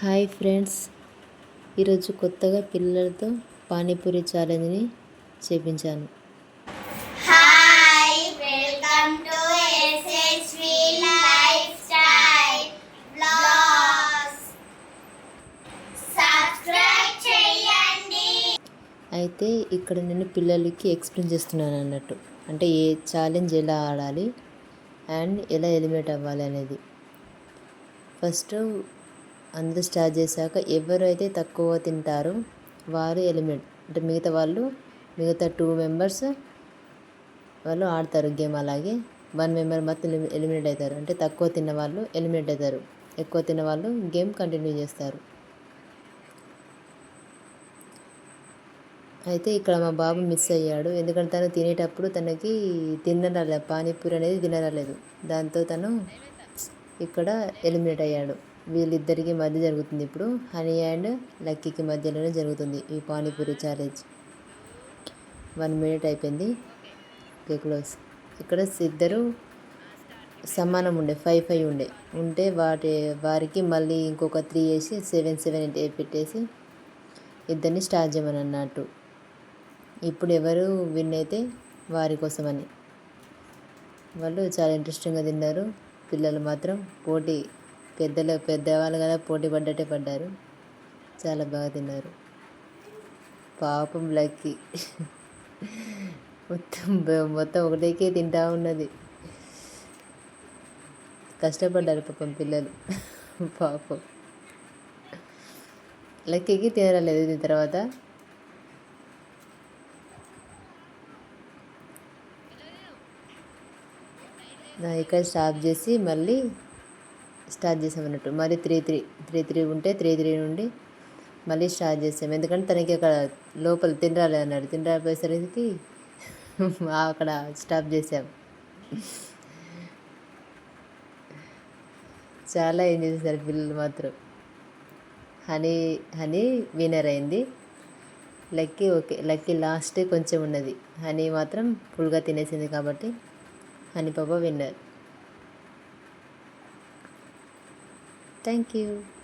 Hi friends. ఈరోజు కొత్తగా పిల్లలతో పానీపూరి ఛాలెంజ్ని చేపించాను. Hi welcome to SSV lifestyle blogs subscribe చేయండి. అయితే ఇక్కడ నేను పిల్లలకి ఎక్స్ప్లెయిన్ చేస్తున్నాను అన్నట్టు. అంటే ఏ ఛాలెంజ్ ఎలా ఆడాలి అండ్ ఎలా ఎలిమినేట్ అవ్వాలి అనేది. ఫస్ట్ అందరూ స్టార్ట్ చేశాక ఎవరైతే తక్కువ తింటారో వారు ఎలిమెంట్ అంటే మిగతా వాళ్ళు మిగతా టూ మెంబర్స్ వాళ్ళు ఆడతారు గేమ్ అలాగే. వన్ మెంబర్ మొత్తం ఎలిమినేట్ అవుతారు. అంటే తక్కువ తిన్న వాళ్ళు ఎలిమినేట్ అవుతారు. ఎక్కువ తిన్న వాళ్ళు గేమ్ కంటిన్యూ చేస్తారు. అయితే ఇక్కడ మా బాబు మిస్ అయ్యాడు. ఎందుకంటే తను తినేటప్పుడు తనకి తినరాలేదు పానీపూరి అనేది తినరాలేదు దాంతో తను ఇక్కడ ఎలిమినేట్ అయ్యాడు. వీళ్ళిద్దరికి మధ్య జరుగుతుంది ఇప్పుడు. హనీ అండ్ లక్కీకి మధ్యలోనే జరుగుతుంది ఈ పానీపూరి ఛాలెంజ్ వన్ మినిట్ అయిపోయింది. ఓకే క్లోజ్ ఇక్కడ ఇద్దరు సమానం ఉండే ఫైవ్ ఫైవ్ ఉండే. ఉంటే వాటి వారికి మళ్ళీ ఇంకొక త్రీ వేసి సెవెన్ సెవెన్ పెట్టేసి ఇద్దరిని స్టార్ట్ చేయమని అన్నట్టు. ఇప్పుడు ఎవరు విన్ అయితే వారి కోసమని. వాళ్ళు చాలా ఇంట్రెస్టింగ్గా తిన్నారు. పిల్లలు మాత్రం పోటీ పెద్దలు పెద్దవాళ్ళు కదా పోటీ పడ్డట్టే పడ్డారు. చాలా బాగా తిన్నారు. పాపం లక్కీ. మొత్తం మొత్తం ఒకటేకే తింటా ఉన్నది. కష్టపడ్డారు పాపం పిల్లలు. పాపం. లక్కీకి తినరాలేదు దీని తర్వాత. నా ఇక్కడ స్టాప్ చేసి మళ్ళీ స్టార్ట్ చేసాం అన్నట్టు. మరి త్రీ త్రీ త్రీ త్రీ ఉంటే త్రీ త్రీ నుండి మళ్ళీ స్టార్ట్ చేసాం. ఎందుకంటే తనకి అక్కడ లోపల తినరాలే అన్నాడు. తినరాపోయేసరికి అక్కడ స్టాప్ చేసాం. చాలా ఎంజాయ్ చేశారు పిల్లలు మాత్రం. హనీ హనీ విన్నర్ అయింది. లక్కీ ఓకే లక్కీ లాస్ట్ కొంచెం ఉన్నది. హనీ మాత్రం ఫుల్గా తినేసింది కాబట్టి హనీ పాప విన్నర్ Thank you.